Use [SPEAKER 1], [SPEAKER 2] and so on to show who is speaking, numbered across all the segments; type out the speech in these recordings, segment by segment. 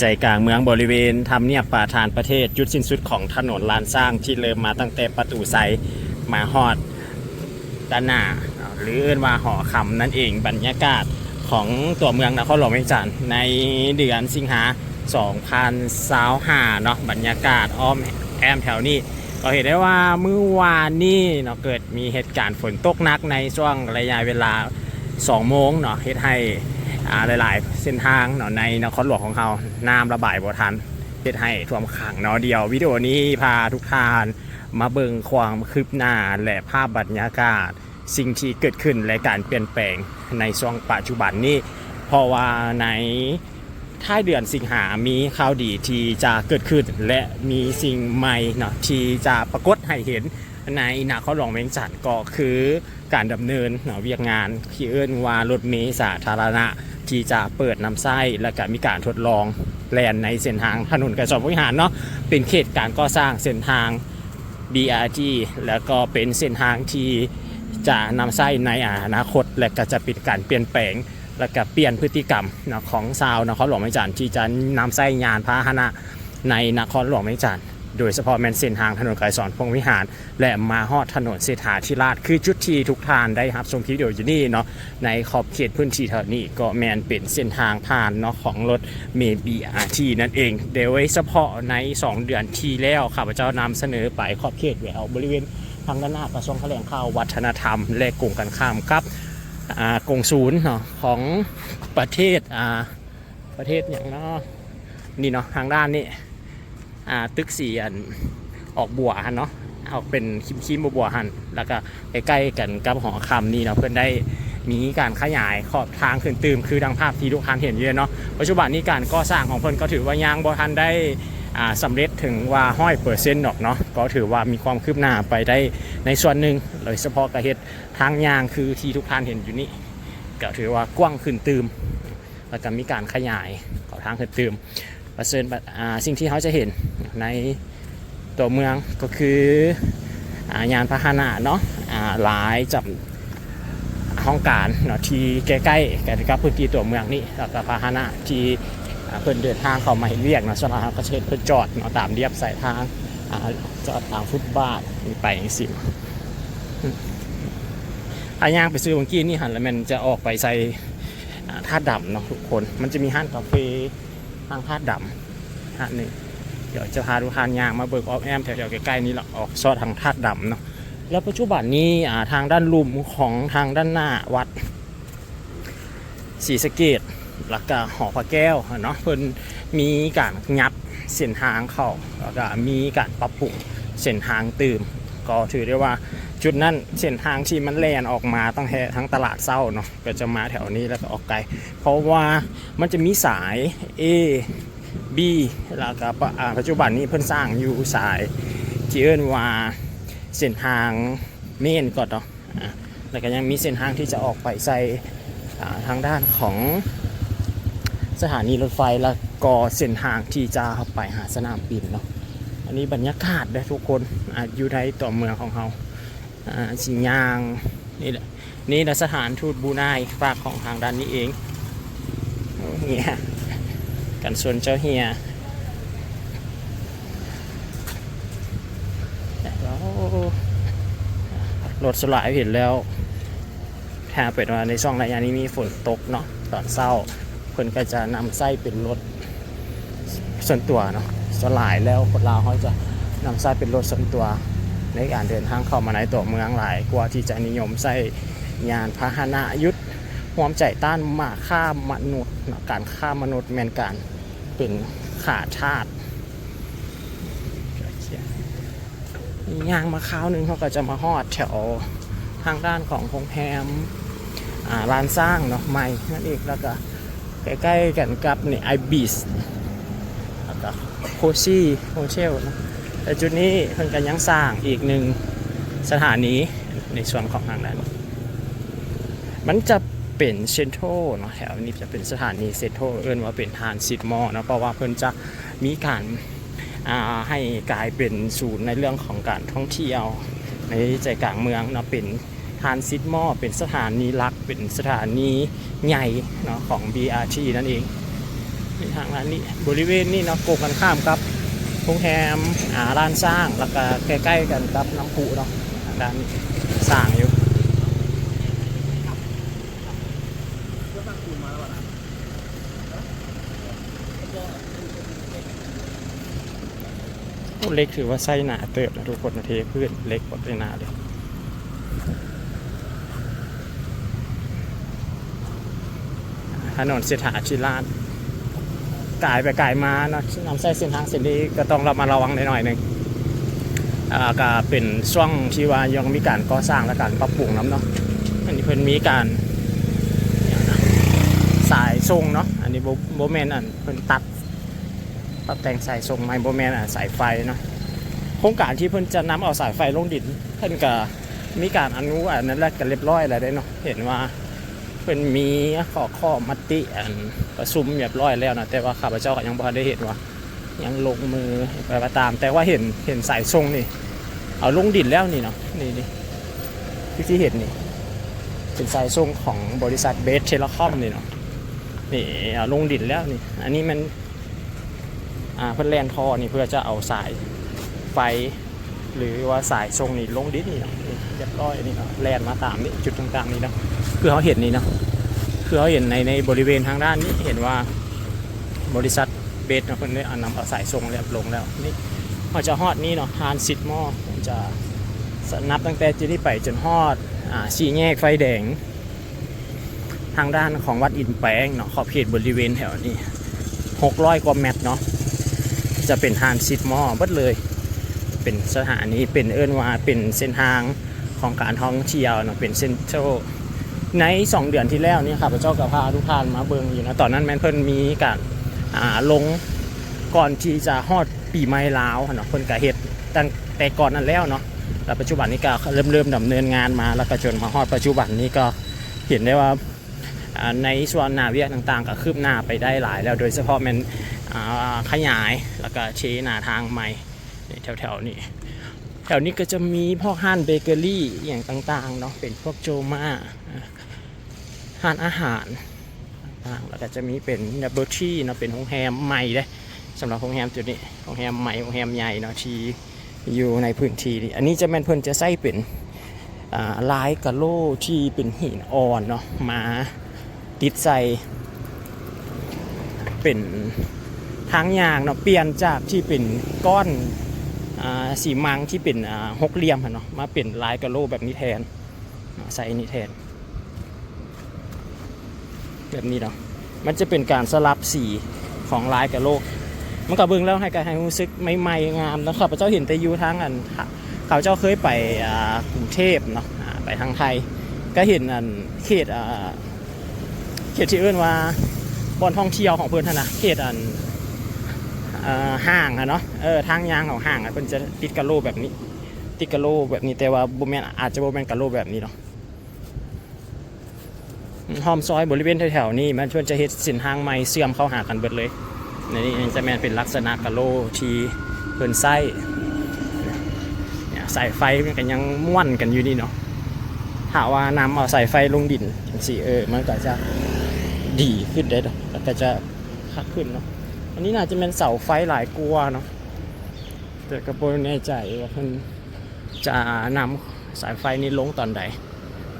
[SPEAKER 1] ใจกลางเมืองบริเวณทำเนียบป่าทานประเทศจุดสิ้นสุดของถนนลานสร้างที่เริ่มมาตั้งแต่ประตูไซมาฮอดด้านหน้าหรือเอิ้นว่าหอคำนั่นเองบรรยากาศของตัวเมืองนครหลวงเวียงจันทร์ในเดือนสิงหา2025เนาะบรรยากาศอ้อมแอมแถวนี้ก็เห็นได้ว่าเมื่อวานนี้เนาะเกิดมีเหตุการณ์ฝนตกหนักในช่วงระยะเวลา 2 โมงเนาะเฮ็ดให้ หลาย ๆ เส้นทางเนาะในนครหลวงของเราน้ำระบายบ่ทันเฮ็ดให้ท่วมขังเนาะเดียว วิดีโอนี้พาทุกท่านมาเบิ่งความคืบหน้าและภาพบรรยากาศ สิ่งที่เกิดขึ้นและการเปลี่ยนแปลงในช่วงปัจจุบันนี้ เพราะว่าในท้ายเดือนสิงหามีข่าวดีที่จะเกิดขึ้น และมีสิ่งใหม่เนาะที่จะปรากฏให้เห็นในนครหลวงเวียงจันทร์ก็คือการดำเนินเนาะเวียกงานที่เอื้นว่ารถเมล์สาธารณะ ที่จะเปิดนำไส้และก็มีการทดลองแลนในเส้นทางถนนกระสอบวิหารเนาะเป็นเขตการก่อสร้างเส้นทาง BRT แล้วก็เป็นเส้นทางที่จะนำไส้ในอนาคต และก็จะเป็นการเปลี่ยนแปลงและก็เปลี่ยนพฤติกรรมนะของชาวนครหลวงเวียงจันที่จะนำไส้ยานพาหนะในนครหลวงเวียงจันท โดยเฉพาะแมนเส้นทางถนนไกรสอนพงวิหาร และมาฮอดถนนเศรษฐาธิราชคือจุดที่ทุกทานได้รับชมคลิปวิดีโออยู่นี่เนาะในขอบเขตพื้นที่แถวนี้ก็แมนเป็นเส้นทางผ่านเนาะของรถเมล์ BRT นั่นเอง เดี๋ยวไว้เฉพาะใน 2 เดือนที่แล้วข้าพเจ้านำเสนอไปขอบเขตแหววบริเวณทางด้านหน้ากระทรวงแถลงข่าววัฒนธรรม และกลุ่มกันข้ามครับอ่ากงศูนย์เนาะของประเทศอ่าประเทศอย่างเนาะนี่เนาะทางด้านนี้ อ่าตึกสีอันออกบัวหันเนาะออกเป็นคิมคิมบัวๆหันแล้วก็ใกล้ๆกันกับหอคำนี่เนาะเพื่อนได้มีการขยายขอบทางขึ้นตืมคือดังภาพที่ทุกท่านเห็นอยู่เนาะปัจจุบันนี้การก่อสร้างของเพื่อนก็ถือว่ายังบ่ทันได้สำเร็จถึงว่าห้อยเปอร์เซ็นต์หรอกเนาะก็ถือว่ามีความคืบหน้าไปได้ในส่วนหนึ่งโดยเฉพาะกระเฮ็ดทางยางคือที่ทุกท่านเห็นอยู่นี่ก็ถือว่ากว้างขึ้นตืมแล้วก็มีการขยายขอบทางขึ้นตืม ปร์เซ็นต์อ่าสิ่งที่เขาจะเห็นในตัวเมืองก็คืออายานพาหนะเนาะหลายจับห้องการเนาะที่ใกล้ๆกันกับพื้นที่ตัวเมืองนี่แล้วก็พาหนะที่เพิ่นเดินทางเข้ามาเห็นเรียกเนาะสำหรับก็เชิญเพิ่นจอดเนาะตามเรียบสายทางอจอดตามฟุตบาทไปอย่างสิอาย่างไปซื้อเมื่อกี้นี่หันแล้วมันจะออกไปใส่ท่าดำเนาะทุกคน มันจะมีห้างกาแฟ ห้างท่าดำห้างหนึ่เดี๋ยวจะพาทุกท่านยางมาเบิกออฟแอมแถวๆใกล้ๆนี้แหละออกซอดทางธาตุดำเนาะแล้วปัจจุบันนี้ทางด้านลุมของทางด้านหน้าวัดศรีสะเกดแล้วก็หอพระแก้วเนาะเพิ่นมีการงับเส้นทางเขาแล้วก็มีการปรับปรุงเส้นทางตื่ม ก็ถือได้ว่าจุดนั้นเส้นทางที่มันแล่นออกมาตั้งแต่ทั้งตลาดเศร้าเนาะก็จะมาแถวนี้แล้วก็ออกไกล เพราะว่ามันจะมีสาย A B แล้วก็ปะอ่าปัจจุบันนี้เพิ่นสร้างอยู่สายที่เอิ้นว่าเส้นทางเมนก่อนเนาะแล้วก็ยังมีเส้นทางที่จะออกไปใส่ทางด้านของสถานีรถไฟแล้วก็เส้นทางที่จะไปหาสนามบินเนาะ อันนี้บรรยากาศนะทุกคนอ่าอยู่ในตัวเมืองของเราสิงยางนี่แหละนี่แหละสถานทูตบรูไนฝากของทางด้านนี้เองเนี่ยกันส่วนเจ้าเฮียแล้วรถสลายเห็นแล้วถ้าเป็นว่าในช่องระยะนี้มีฝนตกเนาะตอนเศร้าเพิ่นก็จะนำไส้เป็นรถส่วนตัวเนาะ สลายแล้วคนลาวเขาจะนำไส้เป็นรถส่วนตัว ในการเดินทางเข้ามาในตัวเมืองหลายกว่าที่จะนิยมใส่ยานพาหนะยุทธความใจต้านมาฆ่ามนุษย์ การฆ่ามนุษย์แมนการเป็นขาชาติย่างมาคราวหนึ่งเขาก็จะมาฮอดแถวทางด้านของโรงแรมอ่าร้านสร้างเนาะใหม่นั่นเองแล้วก็ใกล้ๆกันกับนี่ไอบิส โคซี่โฮเทลนะแต่จุดนี้เพิ่นก็ยังสร้างอีกหนึ่งสถานีในส่วนของทางด้านมันจะเป็นเซนโทรเนาะแถวนี้จะเป็นสถานีเซนโทรเอิ้นว่าเป็นทานซิตมอลนะเพราะว่าเพิ่นจะมีการาให้กลายเป็นศูนย์ในเรื่องของการท่องเที่ยว ในใจกลางเมืองเนาะเป็นทานซิตมอเป็นสถานีหลักเป็นสถานีใหญ่เนาะของ BRT นั่นเอง ทางร้านนี้บริเวณนี้เนาะโกงกันข้ามครับโรงแรมอ่าร้านสร้างแล้วก็ใกล้ๆกันครับน้ำพุเนาะทางด้านสร้างอยู่เล็กถือว่าไส้หนาเติบนะทุกคนเทพื้นเล็กกว่าไส้หนาเลยถนนเสถาชิลาด กายไปกายมาเนาะนำใช้เส้นทางเส้นนี้ก็ต้องระมัดระวังหน่อยหนึ่งอ่าก็เป็นช่วงที่ว่ายังมีการก่อสร้างและการปรับปรุงน้ำเนาะอันนี้เพิ่นมีการสายทรงเนาะอันนี้โบโบแมนอันเพิ่นตัดปรับแต่งสายทรงไม้โบแมนอะสายไฟเนาะโครงการที่เพิ่นจะนำเอาสายไฟลงดินเพิ่นก็มีการอนุอันนั้นแหละกันเรียบร้อยแล้วได้เนาะเห็นว่า เป็นมีข้อข้อมติอันประชุมเรียบร้อยแล้วนะแต่ว่าข้าพเจ้าก็ยังบ่ได้เห็นว่า ยังลงมือไปว่าตาม แต่ว่าเห็นเห็นสายทรงนี่ เอาลงดินแล้วนี่เนาะนี่นี่ที่ที่เห็นนี่เป็นสายทรงของบริษัทเบสเทเลคอมนี่เนาะนี่เอาลงดินแล้วนี่ อันนี้มันอ่าเพื่อแลนทอนี่เพื่อจะเอาสายไฟ หรือว่าสายทรงนี่ลงดินนี่เนาะนี่เรียบร้อยนี่เนาะแลนมาตามนี่จุดต่างๆนี่เนาะคือเขาเห็นนี่เนาะคือเขาเห็นในในบริเวณทางด้านนี้เห็นว่าบริษัทเบสเนาะเพิ่นได้นำเอาสายทรงเรียบลงแล้วนี่เขาจะฮอดนี่เนาะฮานซิดมอผมจะนับตั้งแต่จุดนี้ไปจนฮอดอ่าสี่แยกไฟแดง ทางด้านของวัดอินแปงเนาะขอบเขตบริเวณแถวนี้600กว่าเมตรเนาะจะเป็นฮานซิดมอเบิดเลย เป็นสถานีเป็นเอิ้นว่าเป็นเส้นทางของการท่องเที่ยวเนาะเป็นเซ็นทรัลใน 2 เดือนที่แล้วนี่ครับพระเจ้ากับพาทุกท่านมาเบิงอยู่นะตอนนั้นแมนเพิ่นมีการอ่าลงก่อนที่จะฮอดปีใหม่ลาวเนาะเพิ่นก็เฮ็ดตั้งแต่ก่อนนั้นแล้วเนาะแล้วปัจจุบันนี้ก็เริ่มเริ่มดำเนินงานมาแล้วก็จนมาฮอดปัจจุบันนี้ก็เห็นได้ว่าในส่วนนาเวียต่างๆ ก็คืบหน้าไปได้หลายแล้วโดยเฉพาะแมันขยายแล้วก็ชี้หน้าทางใหม่ แถวๆนี้แถวนี้ก็จะมีพวกห้านเบเกอรี่อย่างต่างๆเนาะเป็นพวกโจมาห้านอาหารต่างๆแล้วก็จะมีเป็นดับเบิลที่เนาะเป็นโรงแรมใหม่เลยสำหรับโรงแรมจุดนี้โรงแรมใหม่โรงแรมใหญ่เนาะที่อยู่ในพื้นที่นี้อันนี้จะแม่นเพิ่นจะใส่เป็นลายกะโลที่เป็นหินอ่อนเนาะมาติดใส่เป็นทางยางเนาะเปลี่ยนจากที่เป็นก้อน สีมังที่เป็นอ่าหกเหลี่ยมเนาะมาเป็นลายกะโหลแบบนี้แทนใส่นี้แทน แบบนี้เนาะมันจะเป็นการสลับสีของลายกะโหลมันก็เบิ่งแล้วให้การให้รู้สึกใหม่ๆงามนะครับพเจ้าเห็นแต่ยูทางอันเขาเจ้าเคยไปกรุงเทพเนาะไปทางไทย ก็เห็นอันเขตเขตที่เอื้นว่าบอนท่องเที่ยวของเพื่อนนะเขตอันอ่อ ห้างอะเนาะเออทางยางของห้างอะเพิ่นจะติดกระโลแบบนี้ ติดกระโลแบบนี้แต่ว่าบ่แมนอาจจะบ่แมนกระโลแบบนี้เนาะห้อมซอยบริเวณแถวๆนี้มันชวนจะเฮ็ดเส้นทางใหม่เชื่อมเข้าหากันเบิดเลยในนี่จะแมนเป็นลักษณะกะโลทีเพิ่นใส่เนี่ยสายไฟมันก็ยังม่วนกันอยู่นี่เนาะถ้าว่านำเอาสายไฟลงดินจังซี่เออมันก็จะดีขึ้นได้แล้วก็จะคักขึ้นเนาะ อันนี้น่าจะเป็นเสาไฟหลายกลัวเนาะแต่กระโปรงแน่ใจว่าเพิ่นจะนำสายไฟนี้ลงตอนใด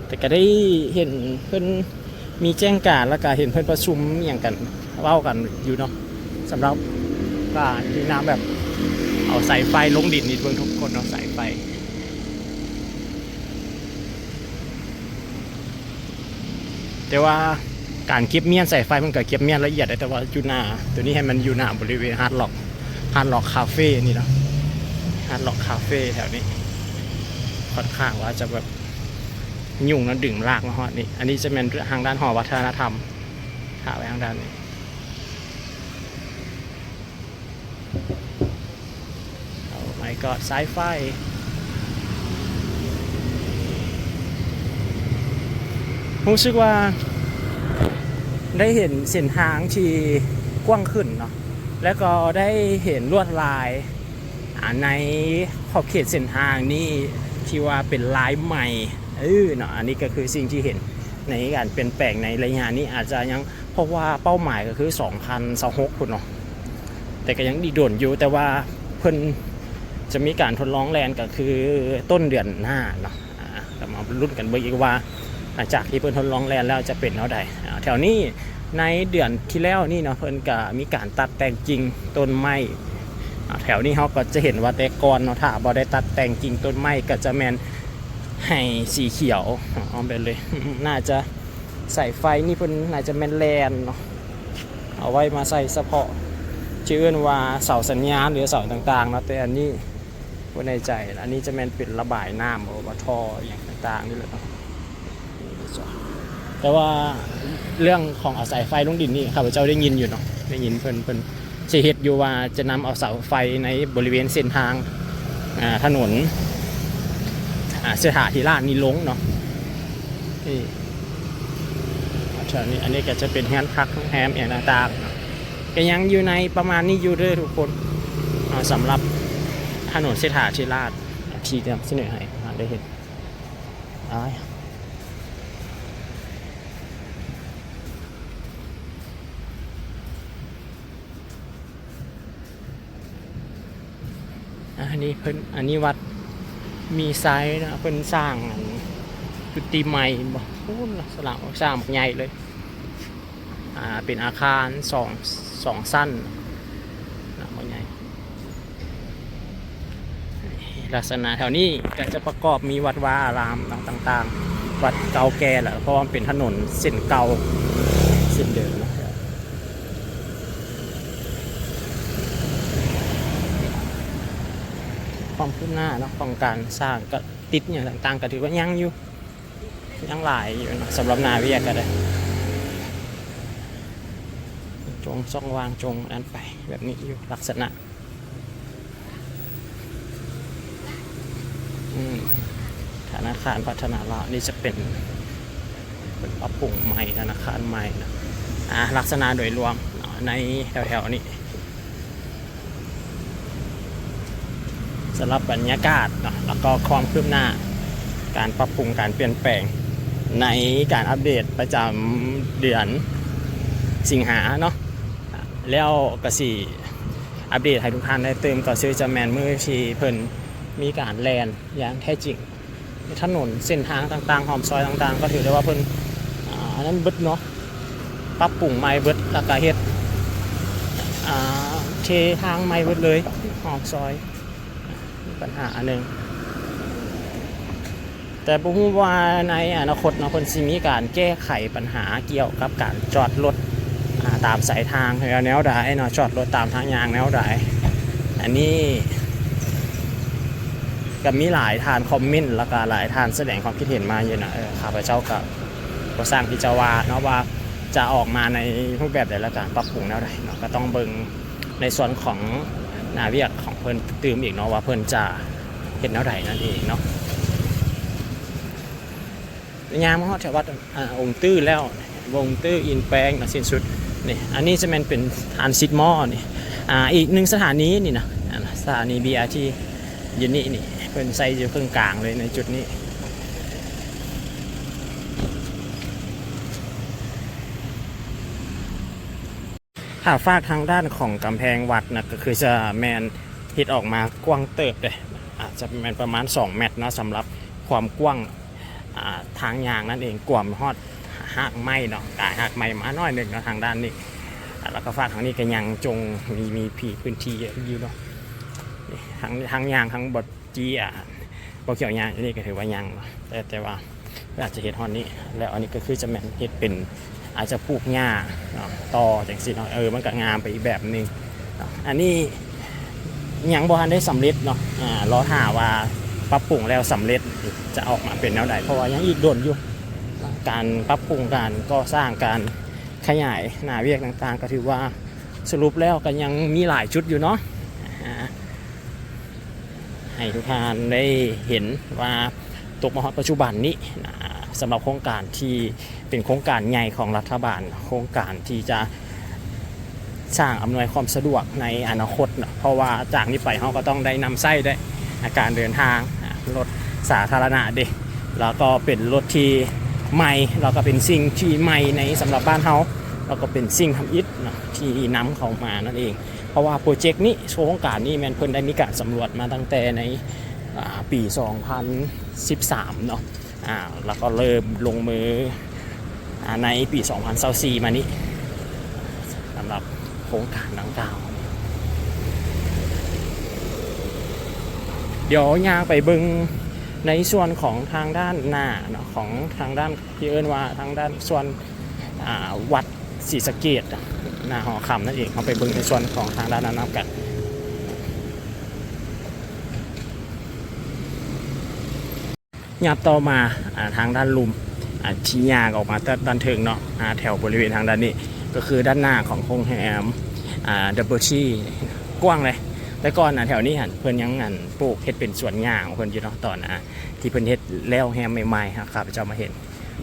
[SPEAKER 1] แต่ก็ได้เห็นเพิ่นมีแจ้งการแล้วก็เห็นเพิ่นประชุมอย่างกันเว้ากันอยู่เนาะสำหรับการที่น้ำแบบเอาสายไฟลงดินนี่เบิ่งทุกคนเนาะสายไฟแต่ว่า การเก็บเมียนใส่ไฟมันก็เก็บเมียนละเอียดได้แต่ว่าอยู่หน้าตัวนี้ให้มันอยู่หน้าบริเวณฮาร์ดล็อกฮาร์ดล็อกคาเฟ่นี่เนาะฮาร์ดล็อกคาเฟ่แถวนี้ค่อนข้างว่าจะแบบยุ่งนะดึงลากมาฮอดนี่อันนี้จะเป็นทางด้านหอวัฒนธรรมหาไว้ทางด้านนี้โอ้ my god สายไฟรู้สึกว่า ได้เห็นเส้นทางที่กว้างขึ้นเนาะแล้วก็ได้เห็นลวดลายในขอบเขตเส้นทางนี่ที่ว่าเป็นลายใหม่เออเนาะอันนี้ก็คือสิ่งที่เห็นในการเปลี่ยนแปลงในระยะนี้อาจจะยังเพราะว่าเป้าหมายก็คือ2026คุณเนาะแต่ก็ยังดีโดนอยู่แต่ว่าเพิ่นจะมีการทดลองแลนก็คือต้นเดือนหน้าเนาะอ่าก็มาลุ้นกันเบิ่งอีกว่าหลังจากที่เพิ่นทดลองแลนแล้วจะเป็นเท่าใดอ่ ถวนี้ในเดือนที่แล้วนี่เนาะเพิ่นก็มีการตัดแต่งกิ่งต้นไม้แถวนี้เขาก็จะเห็นว่าแต่ก่อนเนาะถ้าบ่ได้ตัดแต่งกิ่งต้นไม้ก็จะแมนให้สีเขียวเอาไปเลย น่าจะใส่ไฟนี่เพิ่นน่าจะแมนแลนเนาะเอาไว้มาใส่เฉพาะชื่อนว่าเสาสัญญาณหรือเสาต่างๆเนาะแต่อันนี้ว่าในใจอันนี้จะแมนเป็นระบายน้ำหรือว่าท่ออย่างต่างๆนี่แหละเนาะ แต่ว่าเรื่องของเอาสายไฟลงดินนี่ข้าพเจ้าได้ยินอยู่เนาะได้ยินเพิ่นเพิ่นสิเฮ็ดอยู่ว่าจะนำเอาเสาไฟในบริเวณเส้นทางถนนเสถาธิราชนี่ลงเนาะนี่นี้อันนี้ก็จะเป็นแฮนพักแฮมอย่างต่างๆก็ยังอยู่ในประมาณนี้อยู่เด้อทุกคนสำหรับถนนเสถาธิราชที่เดียวที่หนึ่งให้อ่าได้เห็น อันนี้เพิ่นอันนี้วัดมีไซส์นะเพิ่นสร้างอันจุติใหม่บ่โอ้ลักษณะสร้างใหญ่เลยอ่าเป็นอาคารสองสองสั้นนะบักใหญ่ลักษณะแถวนี้ก็จะประกอบมีวัดวาอารามต่างๆ วัดเก่าแก่แหละเพราะว่ามันเป็นถนนเส้นเก่าเส้นเดิมนะ ความคืบหน้าเนาะของการสร้างก็ติดอย่างต่างๆก็ถือว่ายังอยู่ยังหลายอยู่นะสำหรับนาเวียก็ได้จงซ่องวางจงนั้นไปแบบนี้อยู่ลักษณะธนาคารพัฒนาลาวนี่จะเป็นเป็นปรับปรุงใหม่ธนาคารใหม่นะอ่าลักษณะโดยรวมในแถวๆนี้ สำหรับบรรยากาศเนาะแล้วก็ความคืบหน้า การปรับปรุงการเปลี่ยนแปลง ในการอัปเดตประจำเดือนสิงหาเนาะแล้วก็สิอัปเดตให้ทุกท่านได้เติมก็ซื้อจะแมนมือที่เพิ่นมีการแลนอย่างแท้จริงถนนเส้นทางต่างๆหอมซอยต่างๆ ก็ถือได้ว่าเพิ่นอันนั้นเบิดเนาะปรับปรุงใหม่เบิดแล้วก็เฮ็ดอ่าเททางใหม่เบิดเลยหอมซอย ปัญหาหนึ่งแต่บ่ฮู้ว่าในอนาคตนาะเพิ่นสิมีการแก้ไขปัญหาเกี่ยวกับการจอดรถาตามสายทางแนวใดเนาะจอดรถตามทางยางแนวใดอันนี้ก็มีหลายทานคอมเมนต์แล้วก็หลายทานแสดงความคิดเห็นมาอยู่นะเออข้าพเจ้าก็ก็สร้างพิจาวาเนาะว่าจะออกมาในรูปแบบใดและการปรับปรุงแนวใดเนาะก็ต้องเบิ่งในส่วนของ นาเวียกของเพิ่นตื่มอีกเนาะว่าเพิ่นจะเห็นแนวใดนั่นเองเนาะยามฮอดแถววัดอองค์ตื้อแล้ววงตื้ออินแปลงนะสิ้นสุดนี่อันนี้จะเป็นเป็นฐานซิดมอนี่อ่าอีกหนึ่งสถานีนี่นะสถานี BRT อยู่นี่นี่เป็นไซส์อยู่ครึ่งกลางเลยในจุดนี้ ถ้าฟากทางด้านของกำแพงวัดนะก็คือจะแมนฮิตออกมากว้างเติบเลยอาจจะแมนประมาณ 2 เมตรนะสำหรับความกว้างทางยางนั่นเองกว่ามฮอดหักไม้เนาะกายหักไม้มาหน้อยหนึ่งเนาะทางด้านนี้แล้วก็ฝากทางนี้ก็ยังจงมีมีผีพื้นที่เยอะอยู่เนาะทั้งทั้งยางทั้งบดจีอะบเขียวยางอันนี้ก็ถือว่ายางแต่แต่ว่าอาจจะเห็ดฮอนนี้ แล้วอันนี้ก็คือจะแมนเห็ดเป็น อาจจะปลูกหญ้าเนาะต่อจังสิเนาะเออมันก็งามไปอีกแบบนึงเนาะอันนี้ยังบ่ทันได้สำเร็จเนาะอ่ารอท่าว่าปรับปรุงแล้วสำเร็จจะออกมาเป็นแนวใดเพราะว่ายังอีกโดนอยู่การปรับปรุงการก็สร้างการขยายหนาเวียกต่างๆ ก็ถือว่าสรุปแล้วก็ยังมีหลายชุดอยู่เนาะให้ทุกท่านได้เห็นว่าตกมาฮอปัจจุบันนี้นะ สำหรับโครงการที่เป็นโครงการใหญ่ของรัฐบาล โครงการที่จะสร้างอำนวยความสะดวกในอนาคตเนาะเพราะว่าจากนี้ไปเขาก็ต้องได้นำไส้ได้การเดินทางรถสาธารณะเด็แล้วก็เป็นรถที่ใหม่เราก็เป็นสิ่งที่ใหม่ในสำหรับบ้านเฮาแล้วก็เป็นสิ่งทำอิฐนะที่นำเข้ามานั่นเอง เพราะว่าโปรเจกต์นี้โครงการนี้แมนเพิ่นได้มีการสำรวจมาตั้งแต่ในปี 2013 เนาะ อ่าแล้วก็เริ่มลงมืออในปี 2024มานี้สำหรับโครงการดังกล่าวเดี๋ยวย่างไปบิงในส่วนของทางด้านหน้าเนาะของทางด้านที่เอิ้นว่าทางด้านส่วนวัดศรีสะเกดหน้าหอคำนั่นเองเขาไปบิงในส่วนของทางด้านนั้นนำกัน ยับต่อมาอทางด้านลุมชี้ยางออกมาต่ด้านเทิงเนาะแถวบริเวณทางด้านนี้ ก็คือด้านหน้าของโรงแรมอ่าดับเบิลชีกว้างเลยแต่ก่อนนะแถวนี้หันเพิ่นยังอันปลูกเฮ็ดเป็นสวนหญ้าของเพิ่นอยู่เนาะตอนนะที่เพิ่นเฮ็ดแล้วแฮมใหม่ๆครับข้าพเจ้ามาเห็น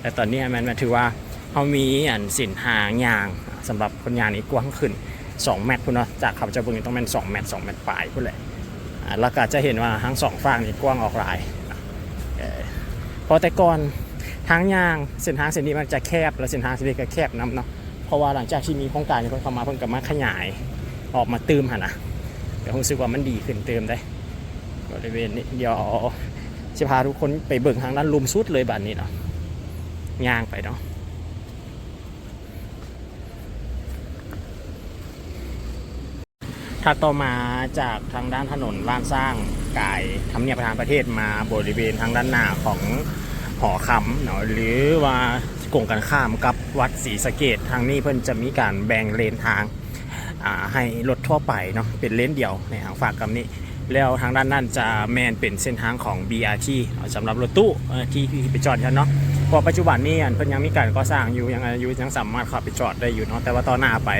[SPEAKER 1] แต่ตอนนี้มันถือว่าเขามีอันสินหางยางสำหรับคนยางนี้กว้างขึ้น 2 เมตรพุ่นเนาะจากข้าพเจ้าเบิ่งต้องเป็น2เมตร2เมตรปลายพุ่นแหละอ่าแล้วก็จะเห็นว่าทั้งสองฝั่งนี่กว้างออกหลาย เพราะแต่ก่อนทางยางเส้นทางเส้นนี้มันจะแคบและเส้นทางเส้นนี้ก็แคบนํเนาะเพราะว่าหลังจากที่มีโครงการนี้เพิ่นเข้ามาเพิ่นก็มาขยายออกมาเติมหันนะเดี๋ยวผมรู้สึกว่ามันดีขึ้นเติมได้บริเวณนี้เดี๋ยวจะพาทุกคนไปเบิ่งทางด้านลุมสุดเลยบัดนี้เนาะย่างไปเนาะถ้าต่อมาจากทางด้านถนนลานสร้าง กายทำเนียบประธานประเทศมาบริเวณทางด้านหน้าของหอคำเนาะหรือว่ากงกันข้ามกับวัดศรีสะเกดทางนี้เพิ่นจะมีการแบ่งเลนทางให้รถทั่วไปเนาะเป็นเลนเดียวในทางฝากกับนี้ แล้วทางด้านนั้นจะแมนเป็นเส้นทางของ BRT เนาะสำหรับรถตู้ที่ไปจอดกันเนาะพอปัจจุบันนี้อันเพิ่นยังมีการก่อสร้างอยู่ยังอายุยังสามารถขับไปจอดได้อยู่เนาะแต่ว่าต่อหน้าไป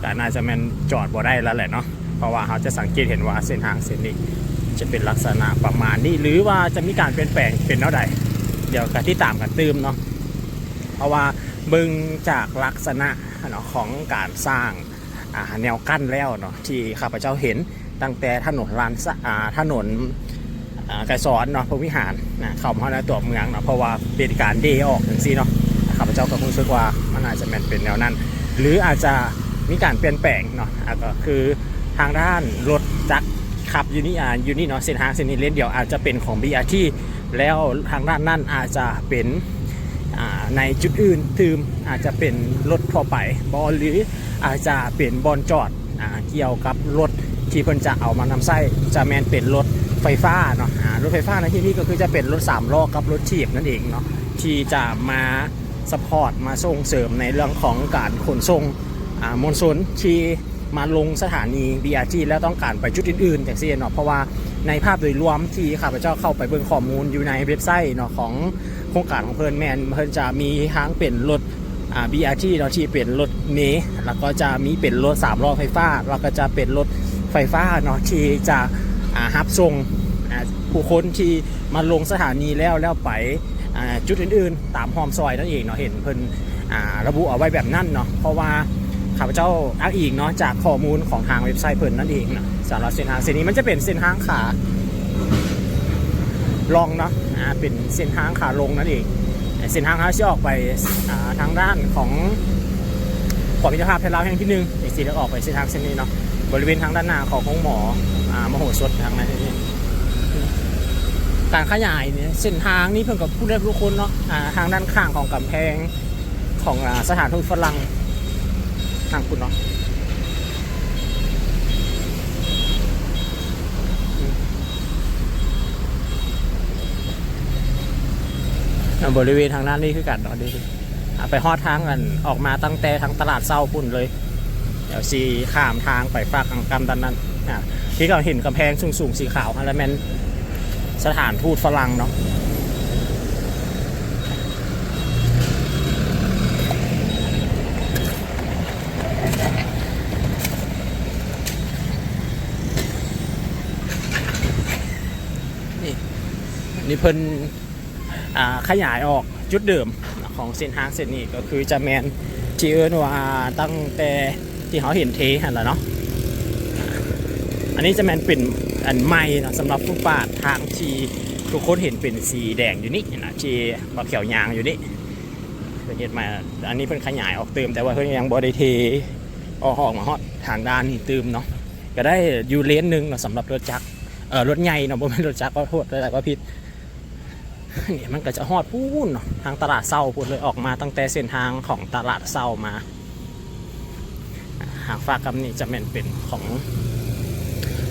[SPEAKER 1] แต่น่าจะแมนจอดบ่ได้แล้วแหละเนาะเพราะว่าเขาจะสังเกตเห็นว่าเส้นทางเส้นนี้ จะเป็นลักษณะประมาณนี้ หรือว่าจะมีการเปลี่ยนแปลงเป็นเท่าใดเดี๋ยวกันที่ตามกันตืมเนาะเพราะว่าบึงจากลักษณะเนาะของการสร้างาแนวกั้นแล้วเนาะที่ข้าพเจ้าเห็นตั้งแต่ถนนลานสะอ่าถนนไกรสอนเนาะพระวิหารนะเข้ามาในตัวเมืองเนาะเพราะว่าเป็นการเดออกถึงซี่เนาะข้าพเจ้าก็รู้สึกว่ามันอาจจะแมนเป็นแนวนั้น หรืออาจจะมีการเปลี่ยนแปลงเนาะก็คือทางด้านรถจักร ขับอยู่นี่อ่าอยู่นี่เนาะเส้นทางเส้นนี้เลนเดียวอาจจะเป็นของ BRT แล้วทางด้านนั้นอาจจะเป็นในจุดอื่นตืมอาจจะเป็นรถทั่วไปบอลหรืออาจจะเป็นบอลจอดอเกี่ยวกับรถที่เพิ่นจะเอามานำไส้จะแมนเป็นรถไฟฟ้าเนาะรถไฟฟ้าในที่นี้ก็คือจะเป็นรถสามล้อกับรถถีบนั่นเองเนาะที่จะมาสปอร์ตมาส่งเสริมในเรื่องของการขนส่งมวลชนที่ มาลงสถานี BRT แล้วต้องการไปจุดอื่นๆอย่างเช่นเนาะเพราะว่าในภาพโดยรวมที่ข้าพเจ้าเข้าไปเบิ่งข้อมูลอยู่ในเว็บไซต์เนาะของโครงการของเพิ่นแมนเพิ่นจะมีทั้งเป็นรถอ่า BRT เนาะที่เป็นรถเมล์แล้วก็จะมีเป็นรถสามล้อไฟฟ้า แล้วก็จะเป็นรถไฟฟ้าเนาะที่จะอ่ารับส่งผู้คนที่มาลงสถานีแล้วแล้วไปจุดอื่นๆ ตามหอมซอยนั่นเองเนาะเห็นเพิ่นอ่าระบุเอาไว้แบบนั้นเนาะเพราะว่า ข้าพเจ้าอ้างอิงเนาะจากข้อมูลของทางเว็บไซต์เพิ่นนั่นเองนะสำหรับเส้นทางเส้นนี้มันจะเป็นเส้นทางขาลองเนาะอ่าเป็นเส้นทางขาลงนั่นเองเส้นทางเขาจะออกไปทางด้านของขวามิตรภาพไทยลาวแห่งที่หนึ่งไอ้สีจะออกไปเส้นทางเส้นนี้เนาะบริเวณทางด้านหน้าของของหมออ่ามโหสถทางนั้นการขยายเนี่ยเส้นทางนี้เพิ่งกับผู้ได้ทุกคนเนาะอ่าทางด้านข้างของกำแพงของสถานทูตฝรั่ง ทางคุณเนาะบริเวณทางนั้นนี่คือกันเนาะดิอ่าไปฮอดทางกันออกมาตั้งแต่ทางตลาดเศร้าพุ่นเลย เดี๋ยวสีข้ามทางไปฝากทางกำดันนั้นที่เราเห็นกำแพงสูงๆสีขาวฮะแล้วแมนสถานทูตฝรั่งเนาะ นี่เพิ่นขยายออกจุดเดิมของเส้นทางเส้นนี้ก็คือจะแมนทีเอิ้นว่าตั้งแต่ที่เขาเห็นเทหันแหละเนาะอันนี้จะแมนเป็นอันใหม่นะสำหรับฟุตบาททางทีทุกคนเห็นเป็นสีแดงอยู่นี่นะที่บะเขียวยางอยู่นี่เป็นเฮ็ดมาอันนี้เพิ่นขยายออกเติมแต่ว่าเพิ่นยังบ่ได้เทออกออกมาฮอดทางด้านนี้เติมเนาะก็ได้อยู่เลนหนึงนะสำหรับรถจักรเออรถใหญ่เนาะบ่แม่นรถจักรก็โทษได้ก็ผิด นี่มันก็จะฮอดพูนเนาะทางตลาดเศร้าพูดเลยออกมาตั้งแต่เส้นทางของตลาดเศร้ามา หางฟ้ากำนี่จะแม่นเป็นของ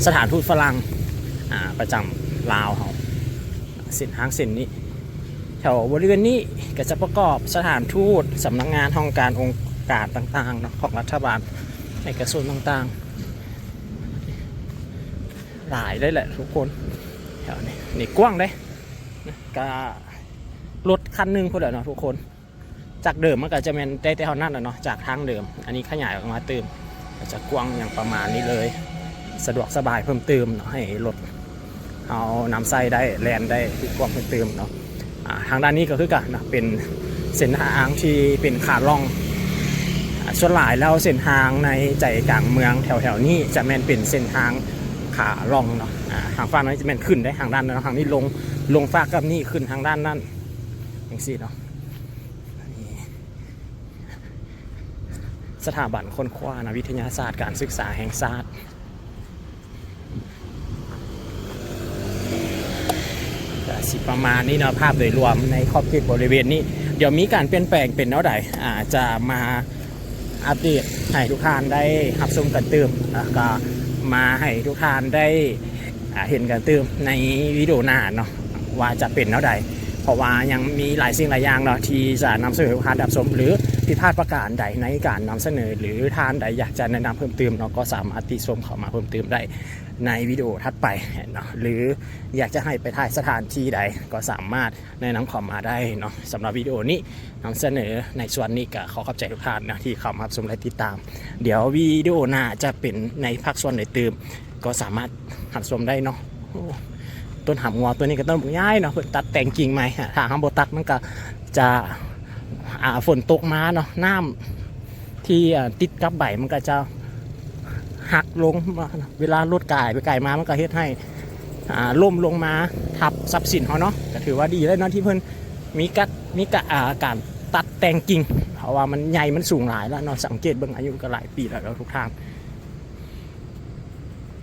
[SPEAKER 1] สถานทูตฝรั่งประจำลาวเขาเส้นทางเส้นนี้แถวบริเวณนี้ก็จะประกอบสถานทูตสำนักงานห้องการองค์การต่างๆเนาะของรัฐบาลในกระทรวงต่างๆ หลายได้แหละทุกคนแถวนี้นี่กว้างได้นะ ก็รถคันหนึงพอดีเนาะทุกคน จากเดิมมันก็จะเป็นได้แต่เท่านั้นแหละเนาะจากทางเดิม อันนี้ขยายออกมาเติมจะกว้างอย่างประมาณนี้เลย สะดวกสบายเพิ่มเติมเนาะให้รถเอาน้ำใส่ได้แลนได้ที่กว้างเพิ่มเติมเนาะทางด้านนี้ก็คือกันนะเป็นเส้นทางที่เป็นขาล่องอส่วนหลายแล้วเส้นทางในใจกลางเมืองแถวๆนี้จะแม่นเป็นเส้นทาง ขาล่องเนาะอ่างฝั่งนั้นจะแม่นขึ้นได้ทางด้านนั้นทางนี้ลงลงฟากับนี่ขึ้นทางด้านนั้นอย่างสี่เนาะสถาบันค้นคว้านะวิทยาศาสตร์การศึกษาแห่งชาติสิประมาณนี้เนาะภาพโดยรวมในขอบเขตบริเวณนี้ เดี๋ยวมีการเปลี่ยนแปลงเป็นเท่าใดอ่าจะมาอัปเดตให้ทุกท่านได้รับชมกันเติมแล้วก็ มาให้ทุกท่านได้เห็นกันเติมในวิดีโอหน้าเนาะว่าจะเป็นเท่าใดเพราะว่ายังมีหลายสิ่งหลายอย่างเนาะที่จะนำเสนอให้ทุกท่านดับสม หรือผิดพลาดประการใดในการนำเสนอ หรือท่านใดอยากจะแนะนำเพิ่มเติมเนาะก็สามารถติชมเข้ามาเพิ่มเติมได้ ในวิดีโอถัดไปเนาะหรืออยากจะให้ไปถ่ายสถานที่ใดก็สามารถแนะนำเขอมาได้เนาะสำหรับวิดีโอนี้นำเสนอในส่วนนี้ก็ขอขอบใจทุกท่านนะที่เข้ามารับชมและติดตาม เดี๋ยววิดีโอหน้าจะเป็นในภาคส่วนไหนเติม ก็สามารถรับชมได้เนาะต้นหำงัวตัวนี้ก็ต้นย้ายเนาะเพิ่นตัดแต่งกิ่งใหม่ฮะถ้าหำบตัดมันก็จะฝนตกมาเนาะน้ำที่ติดกับใบมันก็จะ หักลงมาเวลารถกายไปไก่มามันก็เฮ็ดให้อ่าล่มลงมาทับทรัพย์สินเขาเนาะก็ถือว่าดีเลยเนาะที่เพิ่นมีกัดมีกะอ่าการตัดแต่งกิ่งเพราะว่ามันใหญ่มันสูงหลายแล้วเนาะสังเกตเบิ่งอายุก็หลายปีแล้วเนาทุกทาง